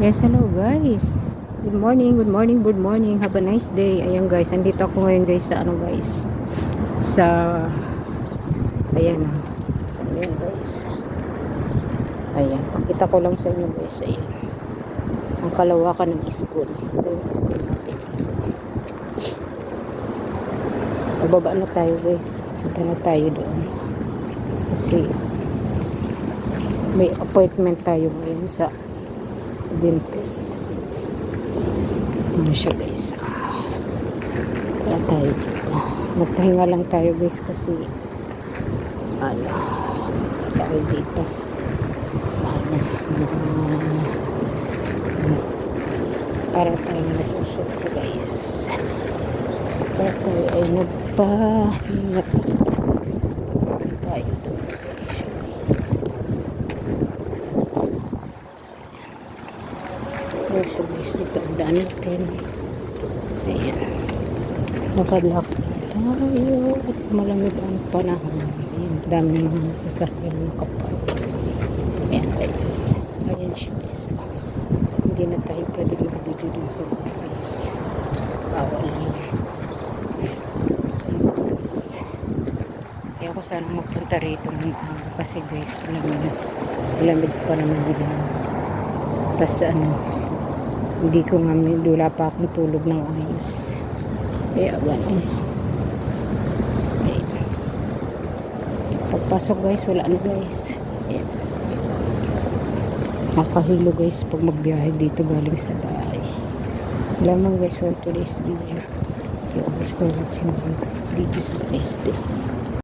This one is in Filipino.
Yes, hello guys. Good morning, good morning, good morning. Have a nice day. Ayan guys, andito ako ngayon guys sa ano guys. Sa Ayan. Ayan guys. Ayan, pakita ko lang sa inyo guys. Ayan. Ang kalawakan ng school. Ito yung school natin. Bababa na tayo guys. Punta na tayo doon. Kasi may appointment tayo ngayon sa dentist. Ano siya guys? Wala tayo dito. Magpahinga lang tayo guys kasi ano tayo dito. Ano para tayo nasusuko guys. Para tayo ay nagpahinga. Tayo doon guys. Ito ang daan natin. Ayan. Nakadlock tayo at malamig ang panahon. Ayan, dami mga sasakyan na kapal. Ayan guys. Ayan siya guys. Hindi na tayo pwede magbili dun sa guys. Bawal yun. Kaya ko sana magpunta rito ng maaga kasi guys, alam mo na, malamig pa naman din. Tapos ano, hindi ko nga wala pa akong tulog ng ayos. Kaya ganun Ayan. pagpasok guys wala na guys. Ayan. makahilo guys pag magbiyahe dito galing sa bahay. Lamang guys for today's video Thank you guys for watching video sa guys